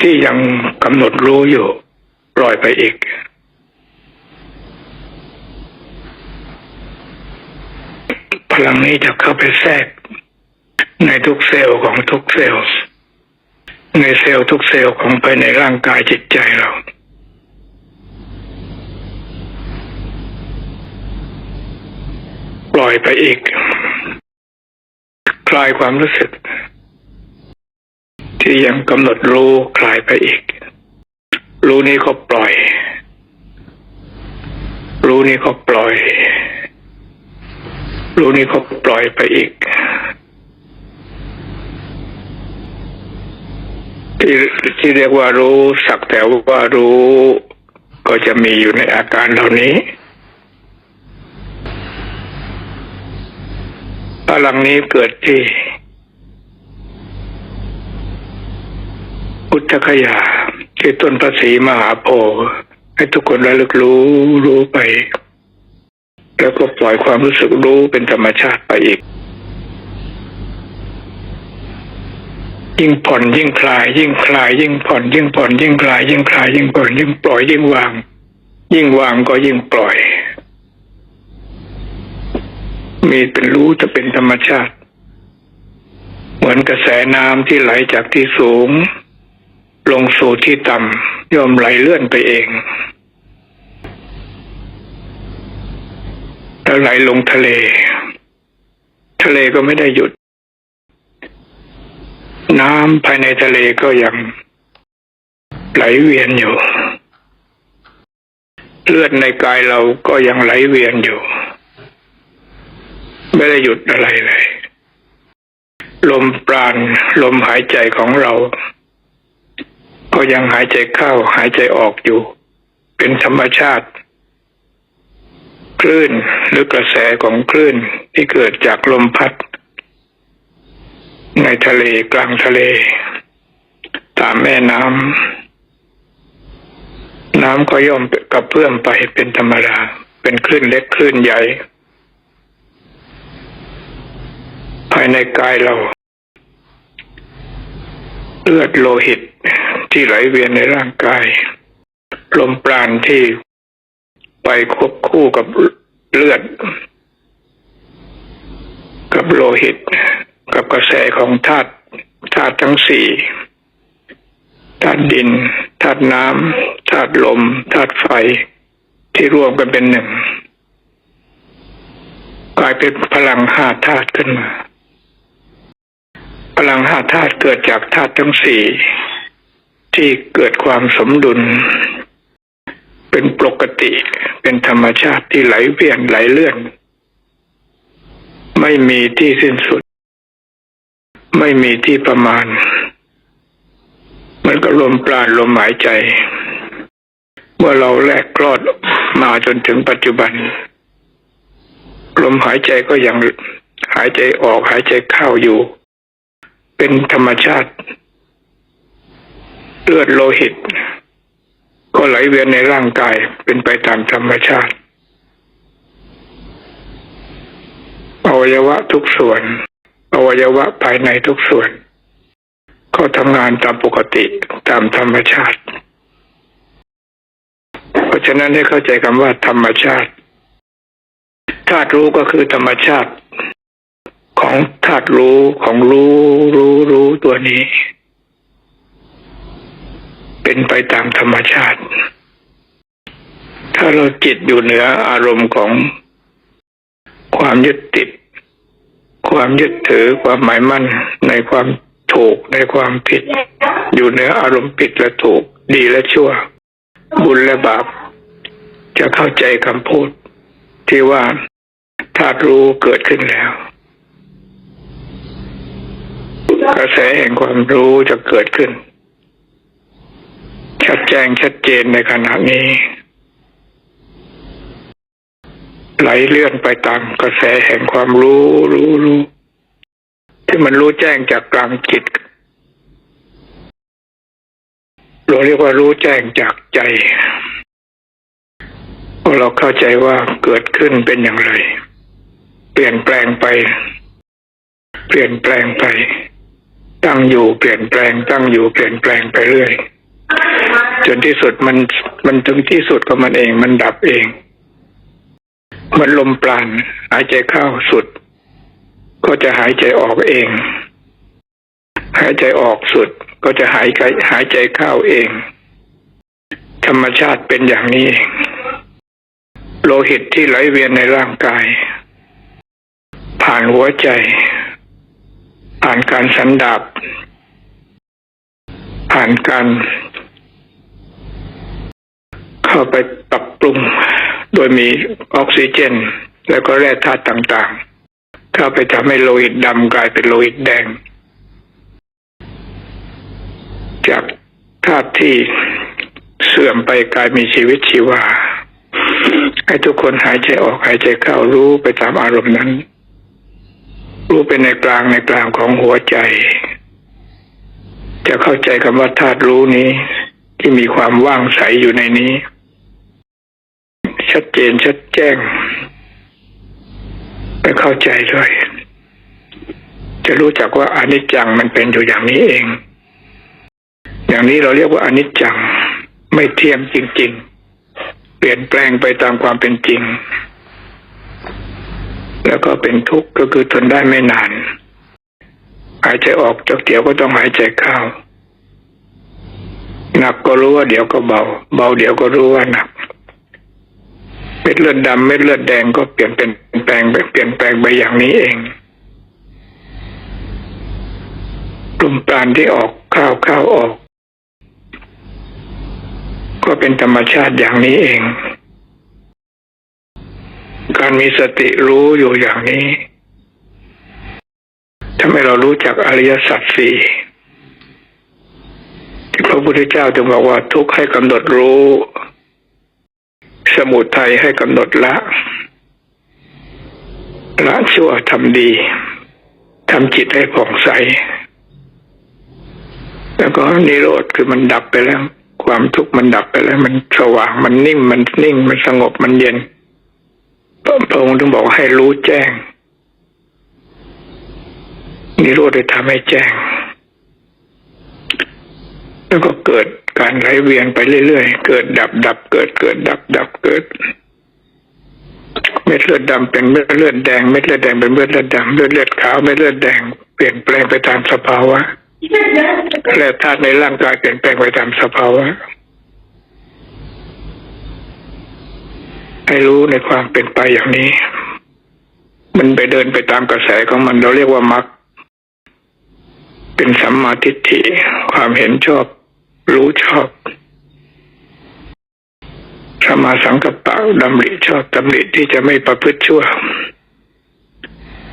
ที่ยังกำหนดรู้อยู่ปล่อยไปอีก พลังนี้จะเข้าไปแทรก ในทุกเซลล์ของทุกเซลล์ในเซลล์ทุกเซลล์ของภายในร่างกายจิตใจเราปล่อยไปอีก คลายความรู้สึก ที่ยังกำหนดรู้คลายไปอีก รู้นี้ก็ปล่อย รู้นี้ก็ปล่อย รู้นี้ก็ปล่อยไปอีก ที่ที่เรียกว่ารู้สักแต่ว่ารู้ก็จะมีอยู่ในอาการเหล่านี้พลังนี้เกิดที่ พุทธคยาที่ต้นพระศรีมหาโพธิ์ให้ทุกคนระลึกรู้รู้ไป แล้วก็ปล่อยความรู้สึกรู้เป็นธรรมชาติไปอีก ยิ่งผ่อนยิ่งคลาย ยิ่งคลาย ยิ่งผ่อน ยิ่งผ่อน ยิ่งคลาย ยิ่งคลาย ยิ่งผ่อน ยิ่งปล่อยยิ่งวาง ยิ่งวางก็ยิ่งปล่อย มีเป็นรู้จะเป็นธรรมชาติ เหมือนกระแสน้ำที่ไหลจากที่สูง ลงสู่ที่ต่ำย่อมไหลเลื่อนไปเอง แล้วไหลลงทะเล ทะเลก็ไม่ได้หยุด น้ำภายในทะเลก็ยัง ไหลเวียนอยู่ เลือดในกายเราก็ยังไหลเวียนอยู่ ไม่ได้หยุดอะไรเลย ลมปราณลมหายใจของเรา ก็ยังหายใจเข้าหายใจออกอยู่ เป็นธรรมชาติ คลื่นหรือกระแสของคลื่นที่เกิดจากลมพัด ในทะเลกลางทะเล ตามแม่น้ำน้ำก็ย่อมกระเพื่อมไปเป็นธรรมดาเป็นคลื่นเล็กคลื่นใหญ่ ภายในกายเรา เลือดโลหิตที่ไหลเวียนในร่างกาย ลมปราณที่ไปควบคู่กับเลือด กับโลหิต กับกระแสของธาตุธาตุทั้งสี่ธาตุดินธาตุน้ำธาตุลมธาตุไฟที่รวมกันเป็นหนึ่งกลายเป็นพลังห้าธาตุขึ้นมา พลังห้าธาตุเกิดจากธาตุทั้งสี่ที่เกิดความสมดุล เป็นปกติเป็นธรรมชาติที่ไหลเวียนไหลเลื่อน ไม่มีที่สิ้นสุด ไม่มีที่ประมาณ มันก็ลมปราณลมหายใจ เมื่อเราแลกคลอดมาจนถึงปัจจุบัน ลมหายใจก็ยังหายใจออกหายใจเข้าอยู่ เป็นธรรมชาติ เลือดโลหิต ก็ไหลเวียนในร่างกายเป็นไปตามธรรมชาติอวัยวะทุกส่วนอวัยวะภายในทุกส่วน ก็ทำงานตามปกติตามธรรมชาติ เพราะฉะนั้นให้เข้าใจคำว่าธรรมชาติธาตุรู้ก็คือธรรมชาติ ของธาตุรู้ของรู้รู้รู้ตัวนี้ เป็นไปตามธรรมชาติ ถ้าเราจิตอยู่เหนืออารมณ์ของความยึดติด ความยึดถือความหมายมั่นในความถูกในความผิด อยู่เหนืออารมณ์ผิดและถูก ดีและชั่ว บุญและบาป จะเข้าใจคำพูดที่ว่าธาตุรู้เกิดขึ้นแล้ว กระแสแห่งความรู้จะเกิดขึ้น ชัดแจ้งชัดเจนในขณะนี้ ไหลเลื่อนไปตามกระแสแห่งความรู้รู้รู้ที่มันรู้แจ้งจากกลางจิตเราเรียกว่ารู้แจ้งจากใจพอเราเข้าใจว่าเกิดขึ้นเป็นอย่างไร เปลี่ยนแปลงไป เปลี่ยนแปลงไป ตั้งอยู่เปลี่ยนแปลง ตั้งอยู่เปลี่ยนแปลงไปเรื่อย จนที่สุดมันมันถึงที่สุดของมันเองมันดับเองเหมันลมปราณหายใจเข้าสุด ก็จะหายใจออกเอง หายใจออกสุด ก็จะหายใจหายใจเข้าเอง ธรรมชาติเป็นอย่างนี้เองโลหิตที่ไหลเวียนในร่างกาย ผ่านหัวใจ ผ่านการสันดาบผ่านการ เข้าไปปรับปรุง โดยมีออกซิเจน แล้วก็แร่ธาตุต่างๆ เข้าไปทำให้โลหิตดำกลายเป็นโลหิตแดง จากธาตุที่เสื่อมไปกลายมีชีวิตชีวาให้ทุกคนหายใจออกหายใจเข้ารู้ไปตามอารมณ์นั้น รู้เป็นในกลางในกลางของหัวใจ จะเข้าใจคำว่าธาตุรู้นี้ ที่มีความว่างใสอยู่ในนี้ ชัดเจนชัดแจ้ง ไปเข้าใจด้วย จะรู้จักว่าอนิจจังมันเป็นอยู่อย่างนี้เอง อย่างนี้เราเรียกว่าอนิจจังไม่เที่ยงจริง ๆ เปลี่ยนแปลงไปตามความเป็นจริง แล้วก็เป็นทุกข์ก็คือทนได้ไม่นาน หายใจออกจากเดี๋ยวก็ต้องหายใจเข้าหนักก็รู้ว่าเดี๋ยวก็เบา เบาเดี๋ยวก็รู้ว่าหนักเม็ดเลือดดำเม็ดเลือดแดงก็เปลี่ยนเป็นแปลงไปเปลี่ยนแปลงไปอย่างนี้เองลมปราณที่ออกเข้าเข้าออก ก็เป็นธรรมชาติอย่างนี้เอง การมีสติรู้อยู่อย่างนี้ทำให้เรารู้จักอริยสัจสี่ที่พระพุทธเจ้าจึงบอกว่าทุกข์ให้กำหนดรู้ สมุทัยให้กำหนดละ ละชั่วทำดีทำจิตให้ผ่องใส แล้วก็นิโรธคือมันดับไปแล้ว ความทุกข์มันดับไปแล้ว มันสว่างมันนิ่งมันนิ่งมันสงบมันเย็น พระองค์ถึงบอกให้รู้แจ้งนิโรธได้ทำให้แจ้ง แล้วก็เกิดการไหลเวียนไปเรื่อยๆ เกิดดับดับเกิดเกิดดับดับเกิด เม็ดเลือดดำเป็นเม็ดเลือดแดง เม็ดเลือดแดงเป็นเม็ดเลือดดำเลือดเลือดขาวเม็ดเลือดแดงเปลี่ยนแปลงไปตามสภาวะและธาตุในร่างกายเปลี่ยนแปลงไปตามสภาวะ ให้รู้ในความเป็นไปอย่างนี้ มันไปเดินไปตามกระแสของมันเราเรียกว่ามรรคเป็นสัมมาทิฏฐิความเห็นชอบ รู้ชอบสมมาสังกัปปะดำริชอบดำริที่จะไม่ประพฤติชั่ว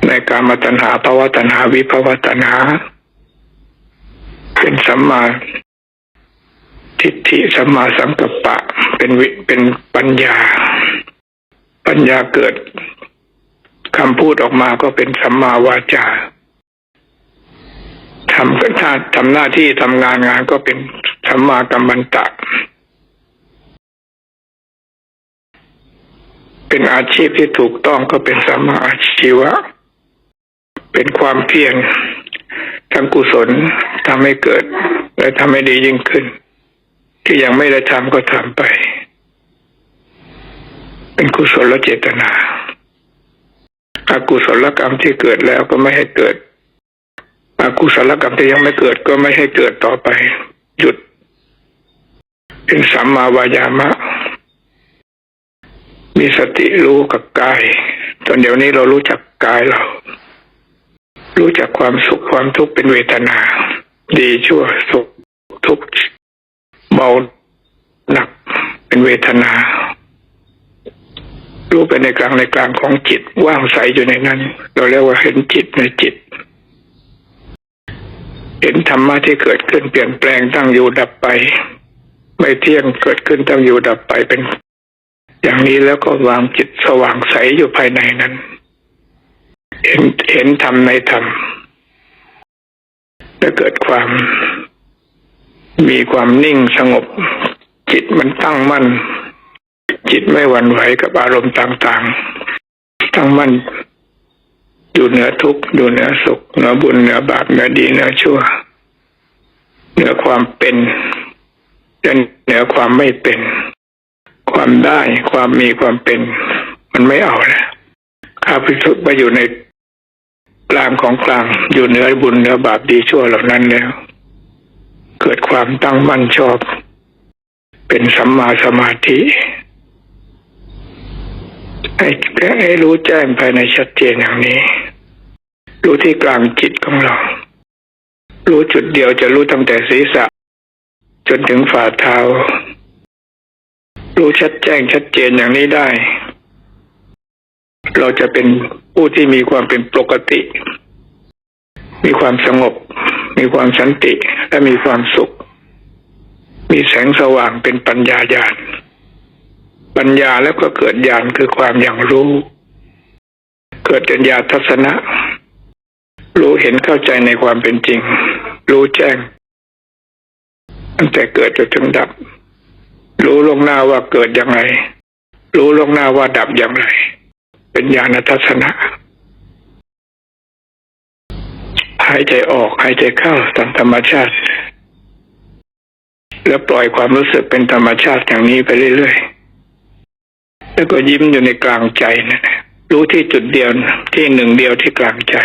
ในการมาตัญหาภาวะตัญหาวิภาวะตัญหา เป็นสัมมาทิฏฐิสัมมาสังกัปปะ เป็นวิเป็นปัญญา ปัญญาเกิดคำพูดออกมาก็เป็นสัมมาวาจาทำกันทำหน้าที่ทำงานงานก็เป็นสัมมากัมมันตะ เป็นอาชีพที่ถูกต้องก็เป็นสัมมาอาชีวะ เป็นความเพียรทางกุศลทำให้เกิด และทำให้ดียิ่งขึ้น ที่ยังไม่ได้ทำก็ทำไป เป็นกุศลเจตนาอากุศลกรรมที่เกิดแล้วก็ไม่ให้เกิดอากุศลกรรมที่ยังไม่เกิดก็ไม่ให้เกิดต่อไป หยุด เป็นสัมมาวายามะ มีสติรู้กับกาย ตอนเดี๋ยวนี้เรารู้จักกายเรา รู้จักความสุขความทุกข์เป็นเวทนา ดีชั่วสุขทุกข์เบาหนักเป็นเวทนา รู้ไปในกลางในกลางของจิตว่างใสอยู่ในนั้น เราเรียกว่าเห็นจิตในจิต เห็นธรรมะที่เกิดขึ้นเปลี่ยนแปลงตั้งอยู่ดับไป ไม่เที่ยงเกิดขึ้นตั้งอยู่ดับไปเป็น อย่างนี้แล้วก็วางจิตสว่างใสอยู่ภายในนั้น เห็นเห็นธรรมในธรรมและเกิดความมีความนิ่งสงบ จิตมันตั้งมั่น จิตไม่หวั่นไหวกับอารมณ์ต่างๆตั้งมั่นอยู่เหนือทุกข์อยู่เหนือสุขเหนือบุญเหนือบาปเหนือดีเหนือชั่ว เหนือความเป็นจนเหนือความไม่เป็น ความได้ความมีความเป็น มันไม่เอาแล้วข้าพิสุมาอยู่ในกลางของกลางอยู่เหนือบุญเหนือบาปดีชั่วเหล่านั้นแล้ว เกิดความตั้งมั่นชอบ เป็นสัมมาสมาธิ ให้ให้รู้แจ้งภายในชัดเจนอย่างนี้ รู้ที่กลางจิตของเรา รู้จุดเดียวจะรู้ตั้งแต่ศีรษะ จนถึงฝ่าเท้า รู้ชัดแจ้งชัดเจนอย่างนี้ได้ เราจะเป็นผู้ที่มีความเป็นปกติ มีความสงบ มีความสันติ และมีความสุข มีแสงสว่างเป็นปัญญาญาณ ปัญญาแล้วก็เกิดญาณคือความอย่างรู้ เกิดปัญญาทัศนะ รู้เห็นเข้าใจในความเป็นจริง รู้แจ้ง ตั้งแต่เกิดจนถึงดับ รู้ลงหน้าว่าเกิดอย่างไร รู้ลงหน้าว่าดับอย่างไร เป็นญาณทัศนะหายใจออกหายใจเข้าตามธรรมชาติ แล้วปล่อยความรู้สึกเป็นธรรมชาติอย่างนี้ไปเรื่อยๆ แล้วก็ยิ้มอยู่ในกลางใจนะรู้ที่จุดเดียวที่หนึ่งเดียวที่กลางใจ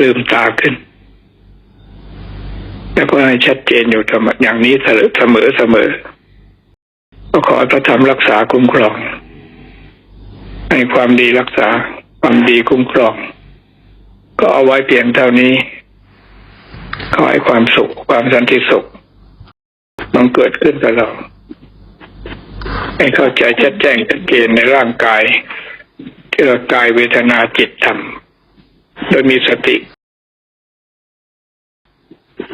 ลืมตาขึ้น แล้วก็ให้ชัดเจนอยู่อย่างนี้เสมอเสมอก็ขอพระธรรมรักษาคุ้มครอง ให้ความดีรักษาความดีคุ้มครอง ก็เอาไว้เพียงเท่านี้ ขอให้ความสุขความสันติสุข มันเกิดขึ้นกับเรา ให้เข้าใจชัดแจ้งชัดเจนในร่างกาย ที่เรากายเวทนาจิตธรรม โดยมีสติ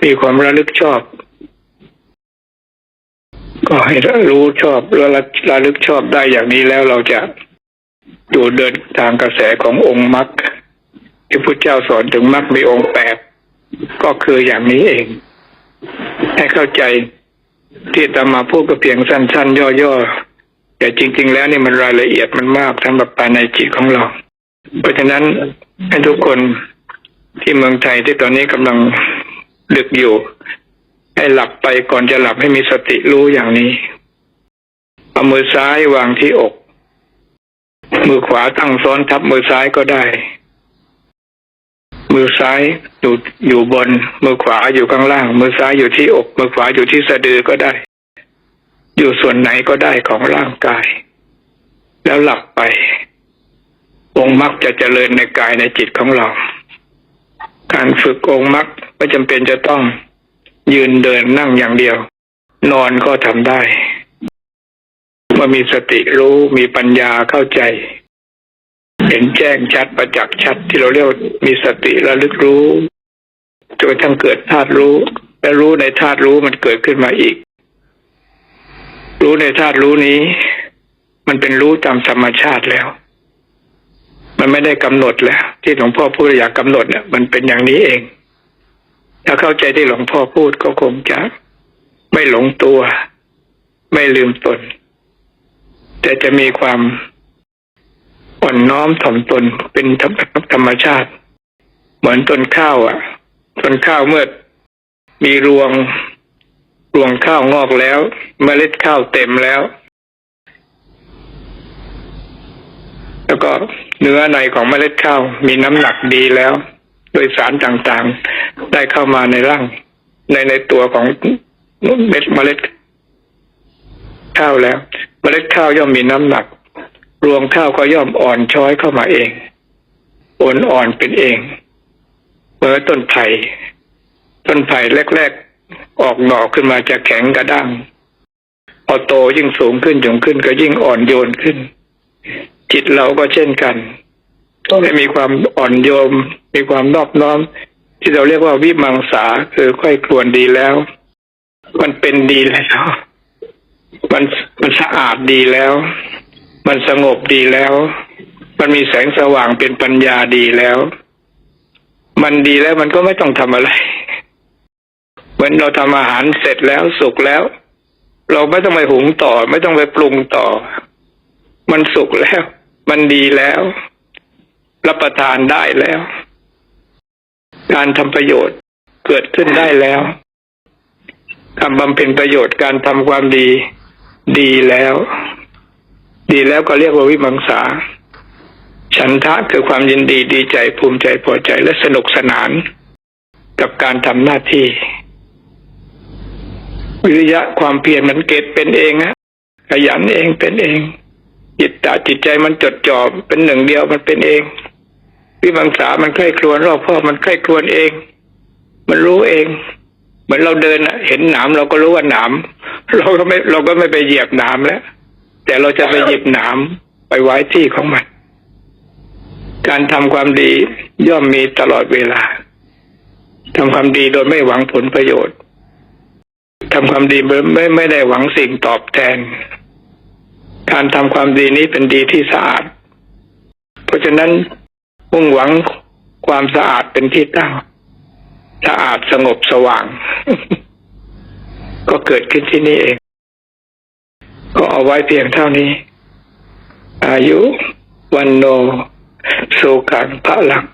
มีความระลึกชอบ ก็ให้รู้ชอบระลึกระลึกชอบได้อย่างนี้แล้วเราจะอยู่เดินทางกระแสขององค์มรรคที่พระเจ้าสอนถึงมรรคมีองค์แปดก็คืออย่างนี้เอง ให้เข้าใจที่ตามมาพูดก็เพียงสั้นๆ ย่อๆ แต่จริง ๆ แล้วนี่มันรายละเอียดมันมากสำหรับภายในจิตของเรา เพราะฉะนั้นให้ทุกคนที่เมืองไทยที่ตอนนี้กำลังดึกอยู่ ให้หลับไปก่อนจะหลับให้มีสติรู้อย่างนี้เอามือซ้ายวางที่อก มือขวาตั้งซ้อนทับมือซ้ายก็ได้ มือซ้ายอยู่อยู่บน มือขวาอยู่ข้างล่าง มือซ้ายอยู่ที่อก มือขวาอยู่ที่สะดือก็ได้ อยู่ส่วนไหนก็ได้ของร่างกาย แล้วหลับไป องค์มรรคจะเจริญในกายในจิตของเรา การฝึกองค์มรรคไม่จำเป็นจะต้องยืนเดินนั่งอย่างเดียว นอนก็ทำได้ เมื่อมีสติรู้มีปัญญาเข้าใจ เห็นแจ้งชัดประจักษ์ชัดที่เราเรียกมีสติระลึกรู้จนทั่งเกิดธาตุรู้ และรู้ในธาตุรู้มันเกิดขึ้นมาอีก รู้ในธาตุรู้นี้ มันเป็นรู้ตามธรรมชาติแล้ว มันไม่ได้กำหนดแล้ว ที่หลวงพ่อพูดอยากกำหนดเนี่ยมันเป็นอย่างนี้เอง ถ้าเข้าใจที่หลวงพ่อพูดก็คงจะไม่หลงตัว ไม่ลืมตน แต่จะมีความอ่อนน้อมถ่อมตนเป็นธรรมชาติ เหมือนต้นข้าวอะ ต้นข้าวเมื่อมีรวง รวงข้าวงอกแล้วเมล็ดข้าวเต็มแล้ว แล้วก็เนื้อในของเมล็ดข้าวมีน้ำหนักดีแล้ว โดยสารต่างๆ ได้เข้ามาในร่างในในตัวของเม็ดเมล็ดข้าวแล้วเมล็ดข้าวย่อมมีน้ำหนัก รวงข้าวก็ย่อมอ่อนช้อยเข้ามาเองอ่อนอ่อนเป็นเองเมื่อต้นไผ่ต้นไผ่แรก ออกหน่อขึ้นมาจะแข็งกระด้างพอโตยิ่งสูงขึ้นยิ่งขึ้นก็ยิ่งอ่อนโยนขึ้น จิตเราก็เช่นกัน ต้องให้มีความอ่อนโยมมีความนอบน้อม ที่เราเรียกว่าวิมังสาคือค่อยครวนดีแล้ว มันเป็นดีแล้วมันมันสะอาดดีแล้ว มันสงบดีแล้ว มันมีแสงสว่างเป็นปัญญาดีแล้ว มันดีแล้วมันก็ไม่ต้องทำอะไร มือนเราทำอาหารเสร็จแล้วสุกแล้ว เราไม่ต้องไปหุงต่อ ไม่ต้องไปปรุงต่อ มันสุกแล้ว มันดีแล้ว รับประทานได้แล้ว การทำประโยชน์เกิดขึ้นได้แล้วการบำเพ็ญประโยชน์การทำความดี ดีแล้ว ดีแล้วก็เรียกว่าวิมังสา ฉันทะคือความยินดีดีใจภูมิใจพอใจและสนุกสนานกับการทำหน้าที่ วิริยะความเพียรมันเกิดเป็นเองฮะขยันเองเป็นเอง จิตตาจิตใจมันจดจ่อเป็นหนึ่งเดียวมันเป็นเอง วิมังสามันใคร่ครวญรอบพ่อมันใคร่ครวญเอง มันรู้เอง เหมือนเราเดินเห็นหนามเราก็รู้ว่าหนามเราก็ไม่เราก็ไม่ไปเหยียบหนามแล้ว แต่เราจะไปหยิบหนามไปไว้ที่ของมัน การทำความดีย่อมมีตลอดเวลาทำความดีโดยไม่หวังผลประโยชน์ ทำความดีไม่ไม่ได้หวังสิ่งตอบแทน การทำความดีนี้เป็นดีที่สะอาด เพราะฉะนั้นมุ่งหวังความสะอาดเป็นที่ตั้งสะอาดสงบสว่าง ก็เกิดขึ้นที่นี่เอง ก็เอาไว้เพียงเท่านี้ อายุวันโนสุขังพระลัง